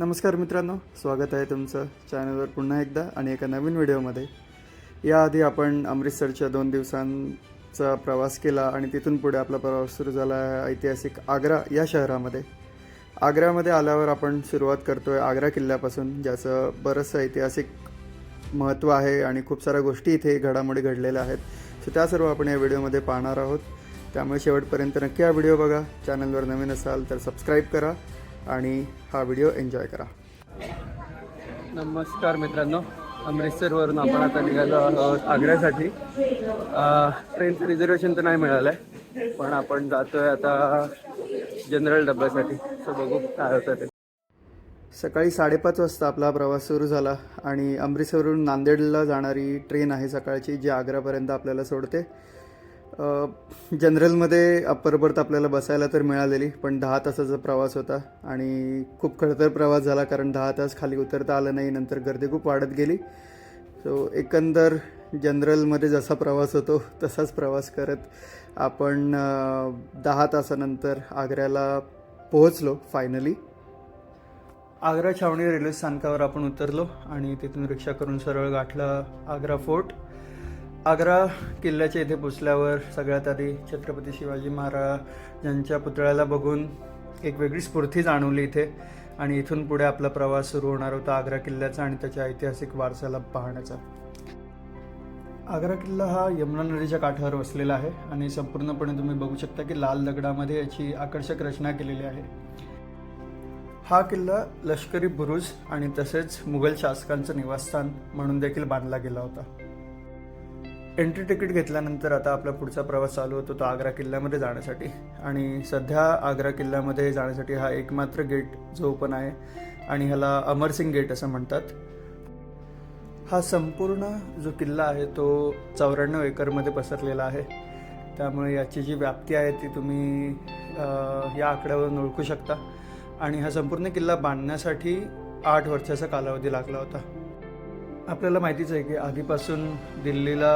नमस्कार मित्रांनो स्वागत आहे तुमचं चॅनलवर पुन्हा एकदा आणि एका नवीन व्हिडिओमध्ये. याआधी आपण अमृतसरच्या दोन दिवसांचा प्रवास केला आणि तिथून पुढे आपला प्रवास सुरू झाला आहे ऐतिहासिक आग्रा या शहरामध्ये. आग्र्यामध्ये आल्यावर आपण सुरुवात करतो आहे आग्रा किल्ल्यापासून ज्याचं बरंचसं ऐतिहासिक महत्त्व आहे आणि खूप साऱ्या गोष्टी इथे घडामोडी घडलेल्या आहेत. सो त्या सर्व आपण या व्हिडिओमध्ये पाहणार आहोत. त्यामुळे शेवटपर्यंत नक्की हा व्हिडिओ बघा. चॅनलवर नवीन असाल तर सबस्क्राईब करा. आणि हा व्हिडिओ एन्जॉय करा. नमस्कार मित्रांनो अमृतसरवरून आपण आता निघालो आहोत आग्र्यासाठी. ट्रेनचं रिझर्वेशन तर नाही मिळालं आहे पण आपण जातोय आता जनरल डब्यासाठी. सो बघू काय होतं ते. सकाळी साडेपाच वाजता आपला प्रवास सुरू झाला आणि अमृतसरवरून नांदेडला जाणारी ट्रेन आहे सकाळची जी आग्रापर्यंत आपल्याला सोडते. जनरलमध्ये अप्पर बर्थ आपल्याला बसायला तर मिळालेली पण दहा तासाचा प्रवास होता आणि खूप खडतर प्रवास झाला कारण दहा तास खाली उतरता आलं नाही नंतर गर्दी खूप वाढत गेली. सो एकंदर जनरलमध्ये जसा प्रवास होतो तसाच प्रवास करत आपण दहा तासानंतर आग्र्याला पोहोचलो फायनली आग्रा छावणी रेल्वे स्थानकावर आपण उतरलो आणि तिथून रिक्षा करून सरळ गाठला आग्रा फोर्ट. आग्रा किल्ल्याच्या इथे पोचल्यावर सगळ्यात आधी छत्रपती शिवाजी महाराजांच्या पुतळ्याला बघून एक वेगळी स्फूर्ती जाणवली इथे. आणि इथून पुढे आपला प्रवास सुरू होणार होता आग्रा किल्ल्याचा आणि त्याच्या ऐतिहासिक वारसाला पाहण्याचा. आग्रा किल्ला हा यमुना नदीच्या काठावर वसलेला आहे आणि संपूर्णपणे तुम्ही बघू शकता की लाल दगडामध्ये याची आकर्षक रचना केलेली आहे. हा किल्ला लष्करी बुरुज आणि तसेच मुघल शासकांचं निवासस्थान म्हणून देखील बांधला गेला होता. एंट्री तिकीट घेतल्यानंतर आता आपला पुढचा प्रवास चालू होतो तो आग्रा किल्ल्यामध्ये जाण्यासाठी. आणि सध्या आग्रा किल्ल्यामध्ये जाण्यासाठी हा एकमात्र गेट जो ओपन आहे आणि ह्याला अमरसिंग गेट असं म्हणतात. हा संपूर्ण जो किल्ला आहे तो चौऱ्याण्णव एकरमध्ये पसरलेला आहे. त्यामुळे याची जी व्याप्ती आहे ती तुम्ही या आकड्यावरून ओळखू शकता. आणि हा संपूर्ण किल्ला बांधण्यासाठी आठ वर्षाचा कालावधी लागला होता. आपल्याला माहितीच आहे की आधीपासून दिल्लीला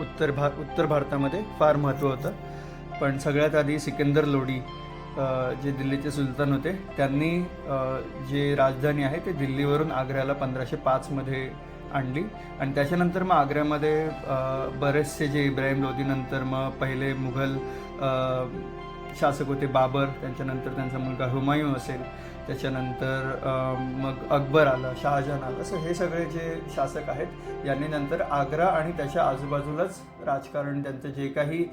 उत्तर भा उत्तर भारतामध्ये फार महत्त्व होतं. पण सगळ्यात आधी सिकंदर लोडी जे दिल्लीचे सुलतान होते त्यांनी जे राजधानी आहे ते दिल्लीवरून आग्र्याला पंधराशे पाचमध्ये आणली. आणि त्याच्यानंतर मग आग्र्यामध्ये बरेचसे जे इब्राहिम लोदीनंतर मग पहिले मुघल शासक होते बाबर त्यांच्यानंतर त्यांचा मुलगा हुमायूं असेल त्याच्यानंतर मग अकबर आलं शहाजहान आलं. असं हे सगळे जे शासक आहेत यांनी नंतर आग्रा आणि त्याच्या आजूबाजूलाच राजकारण त्यांचं जे काही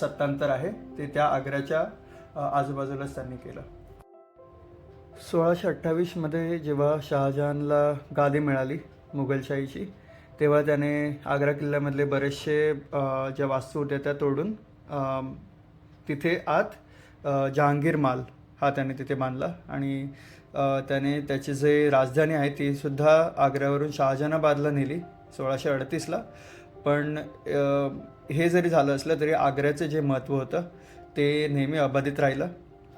सत्तांतर आहे ते त्या आग्र्याच्या आजूबाजूलाच त्यांनी केलं. सोळाशे अठ्ठावीसमध्ये जेव्हा शहाजहानला गादी मिळाली मुघलशाहीची तेव्हा त्याने आग्रा किल्ल्यामधले बरेचसे ज्या वास्तू होत्या त्या तोडून तिथे आत जहांगीर माल हा त्याने तिथे बांधला. आणि त्याने त्याची जे राजधानी आहे ती सुद्धा आग्र्यावरून शहाजहानाबादला नेली सोळाशे अडतीसला. पण हे जरी झालं असलं तरी आग्र्याचं जे महत्त्व होतं ते नेहमी अबाधित राहिलं.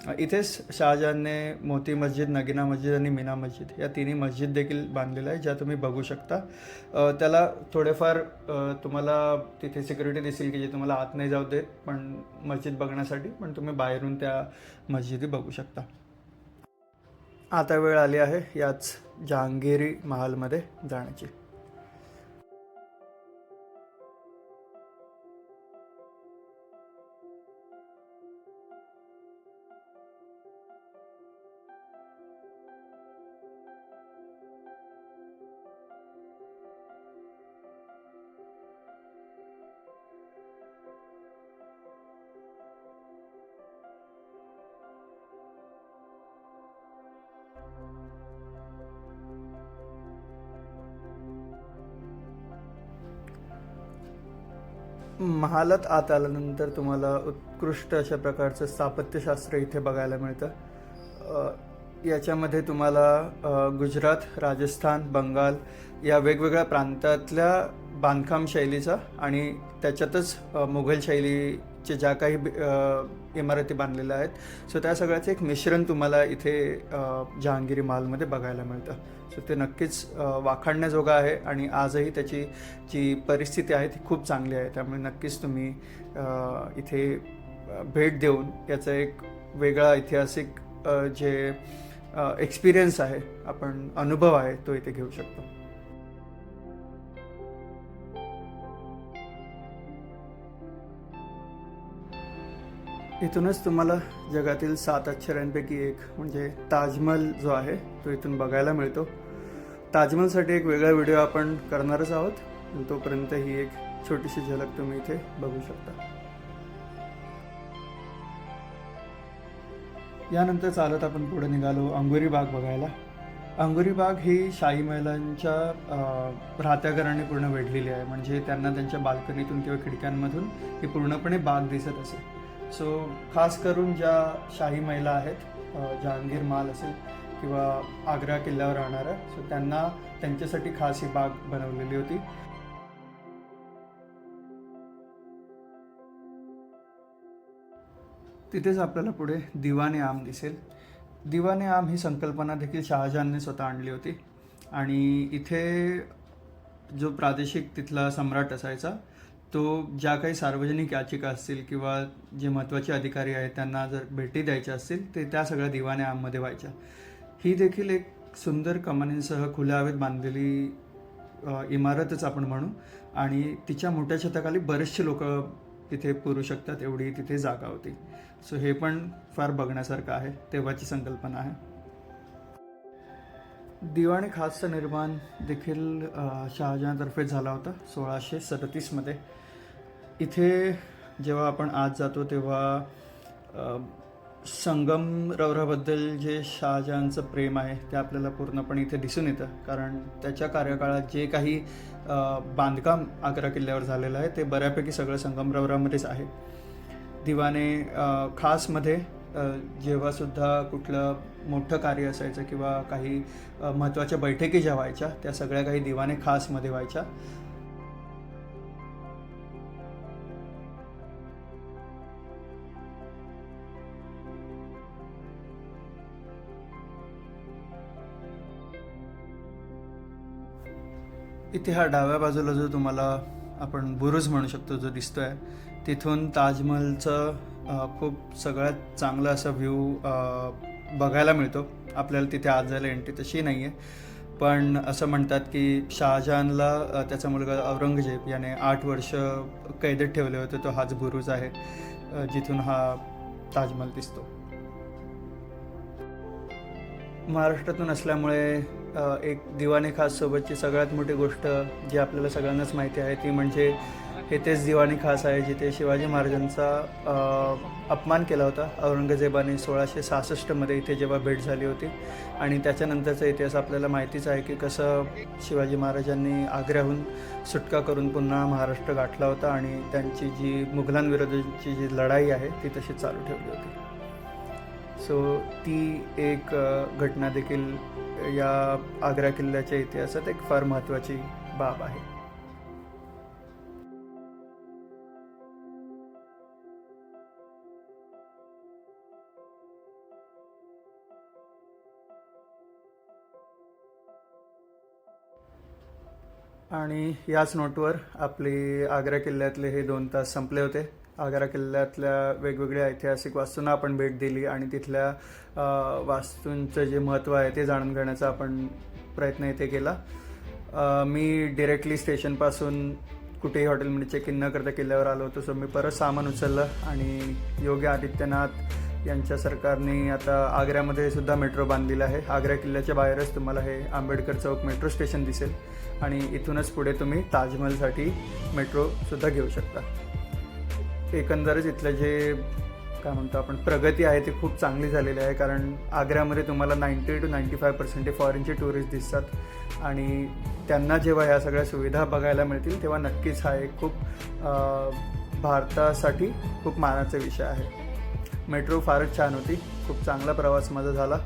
इथेच शहाजहानने मोती मस्जिद नगिना मस्जिद आणि मीना मस्जिद या तिन्ही मस्जिद देखील बांधलेल्या आहे ज्या तुम्ही बघू शकता. त्याला थोडेफार तुम्हाला तिथे सिक्युरिटी दिसेल की जे तुम्हाला आत नाही जाऊ देत पण मस्जिद बघण्यासाठी पण तुम्ही बाहेरून त्या मस्जिदी बघू शकता. आता वेळ आली आहे याच जहांगीरी महालमध्ये जाण्याची. महालात आत आल्यानंतर तुम्हाला उत्कृष्ट अशा प्रकारचं स्थापत्यशास्त्र इथे बघायला मिळतं. याच्यामध्ये तुम्हाला गुजरात राजस्थान बंगाल या वेगवेगळ्या प्रांतातल्या बांधकाम शैलीचा आणि त्याच्यातच मुघल शैली चे ज्या काही इमारती बांधलेल्या आहेत. सो त्या सगळ्याचं एक मिश्रण तुम्हाला इथे जहांगिरी जहांगीरी महालमध्ये बघायला मिळतं. सो ते नक्कीच वाखाणण्याजोगं आहे आणि आजही त्याची जी परिस्थिती आहे ती खूप चांगली आहे. त्यामुळे नक्कीच तुम्ही इथे भेट देऊन याचा एक वेगळा ऐतिहासिक जे एक्सपिरियन्स आहे आपण अनुभव आहे तो इथे घेऊ शकतो. इथूनच तुम्हाला जगातील सात अक्षरांपैकी एक म्हणजे ताजमहल जो आहे तो इथून बघायला मिळतो. ताजमहलसाठी एक वेगळा व्हिडिओ आपण करणारच आहोत. तोपर्यंत ही एक छोटीशी झलक तुम्ही इथे बघू शकता. यानंतर चालत आपण पुढे निघालो अंगुरी बाग बघायला. अंगुरी बाग ही शाही महिलांच्या राहत्या घराने पूर्ण वेढलेली आहे. म्हणजे त्यांना त्यांच्या बाल्कनीतून किंवा खिडक्यांमधून ही पूर्णपणे बाग दिसत असे. सो खास करून ज्या शाही महिला आहेत जहांगीर माल असेल किंवा आग्रा किल्ल्यावर राहणाऱ्या सो त्यांना त्यांच्यासाठी खास ही बाग बनवलेली होती. तिथेच आपल्याला पुढे दिवाने आम दिसेल. दिवाने आम ही संकल्पना देखील शहाजहानने स्वतः आणली होती. आणि इथे जो प्रादेशिक तिथला सम्राट असायचा तो ज्या काही सार्वजनिक याचिका असतील किंवा जे महत्त्वाचे अधिकारी आहेत त्यांना जर भेटी द्यायच्या असतील ते त्या सगळ्या दिवाने आममध्ये व्हायच्या. ही देखील एक सुंदर कमानींसह खुल्या हवेत बांधलेली इमारतच आपण म्हणू. आणि तिच्या मोठ्या छताखाली बरेचसे लोक तिथे पुरू शकतात एवढी तिथे जागा होती. सो हे पण फार बघण्यासारखं आहे तेव्हाची संकल्पना आहे. दिवाणी खासचं निर्माण देखील शहाजहांतर्फे शहाजहानतर्फे झाला होता सोळाशे सदतीसमध्ये. इथे जेव्हा आपण आज जातो तेव्हा संगम संगमरवराबद्दल जे शहाजहानचं प्रेम आहे ते आपल्याला पूर्णपणे इथे दिसून येतं. कारण त्याच्या कार्यकाळात जे काही बांधकाम आग्रा किल्ल्यावर झालेलं आहे ते बऱ्यापैकी सगळं संगमरवरामध्येच आहे. दिवाने खासमध्ये जेव्हासुद्धा कुठलं मोठं कार्य असायचं किंवा काही महत्त्वाच्या बैठकी ज्या व्हायच्या त्या सगळ्या काही दिवाने खासमध्ये व्हायच्या. इथे हा डाव्या बाजूला जो तुम्हाला आपण बुरुज म्हणू शकतो जो दिसतोय तिथून ताजमहलचं खूप सगळ्यात चांगलं असं व्ह्यू बघायला मिळतो. आपल्याला तिथे आज जायला एंट्री तशी नाही आहे पण असं म्हणतात की शहाजहानला त्याचा मुलगा औरंगजेब याने आठ वर्ष कैदेत ठेवले होते. तो हाच बुरुज आहे जिथून हा ताजमहल दिसतो. महाराष्ट्रातून असल्यामुळे एक दिवाने खास सोबतची सगळ्यात मोठी गोष्ट जी आपल्याला सगळ्यांनाच माहिती आहे ती म्हणजे हे तेच दिवाणी खास आहे जिथे शिवाजी महाराजांचा अपमान केला होता. औरंगजेबाने सोळाशे सहासष्टमध्ये इथे जेव्हा भेट झाली होती आणि त्याच्यानंतरचा इतिहास आपल्याला माहितीच आहे की कसं शिवाजी महाराजांनी आग्र्याहून सुटका करून पुन्हा महाराष्ट्र गाठला होता आणि त्यांची जी मुघलांविरोधाची जी लढाई आहे ती तशी चालू ठेवली होती. सो ती एक घटना देखील या आग्रा किल्ल्याच्या इतिहासात एक फार महत्त्वाची बाब आहे. आणि याच नोटवर आपली आग्रा किल्ल्यातले हे दोन तास संपले होते. आग्रा किल्ल्यातल्या वेगवेगळ्या ऐतिहासिक वास्तूंना आपण भेट दिली आणि तिथल्या वास्तूंचं जे महत्त्व आहे ते जाणून घेण्याचा आपण प्रयत्न इथे केला. मी डिरेक्टली स्टेशनपासून कुठेही हॉटेलमध्ये चेक इन न करता किल्ल्यावर आलो होतो सो मी परत सामान उचललं आणि योगी आदित्यनाथ यांच्या सरकारने आता आग्र्यामध्ये सुद्धा मेट्रो बांधलेलं आहे. आग्रा किल्ल्याच्या बाहेरच तुम्हाला हे आंबेडकर चौक मेट्रो स्टेशन दिसेल. आणि इथूनच पुढे तुम्ही ताजमहलसाठी मेट्रोसुद्धा घेऊ शकता. एकंदरच इथलं जे काय म्हणतो आपण प्रगती आहे ती खूप चांगली झालेली आहे. कारण आग्र्यामध्ये तुम्हाला ninety two ninety five percent फॉरेनचे tourist दिसतात. आणि त्यांना जेव्हा ह्या सगळ्या सुविधा बघायला मिळतील तेव्हा नक्कीच हा एक खूप भारतासाठी खूप मानाचा विषय आहे. मेट्रो फारच छान होती. खूप चांगला प्रवास माझा झाला.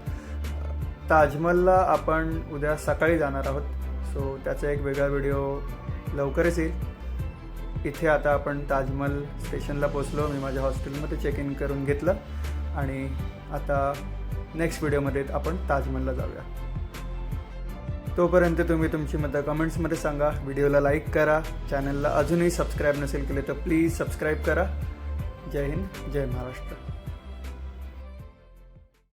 ताजमहलला आपण उद्या सकाळी जाणार आहोत. सो त्याचा एक वेगळा व्हिडिओ लवकरच येईल. इथे आता आपण ताजमहल स्टेशनला पोचलो मी माझ्या हॉस्टेलमध्ये चेक इन करून घेतलं. आणि आता नेक्स्ट व्हिडिओमध्ये आपण ताजमहलला जाऊया. तोपर्यंत तुम्ही तुमची मतं कमेंट्समध्ये सांगा. व्हिडिओला लाईक करा. चॅनलला अजूनही सबस्क्राईब नसेल केले तर प्लीज सबस्क्राईब करा. जय हिंद जय महाराष्ट्र.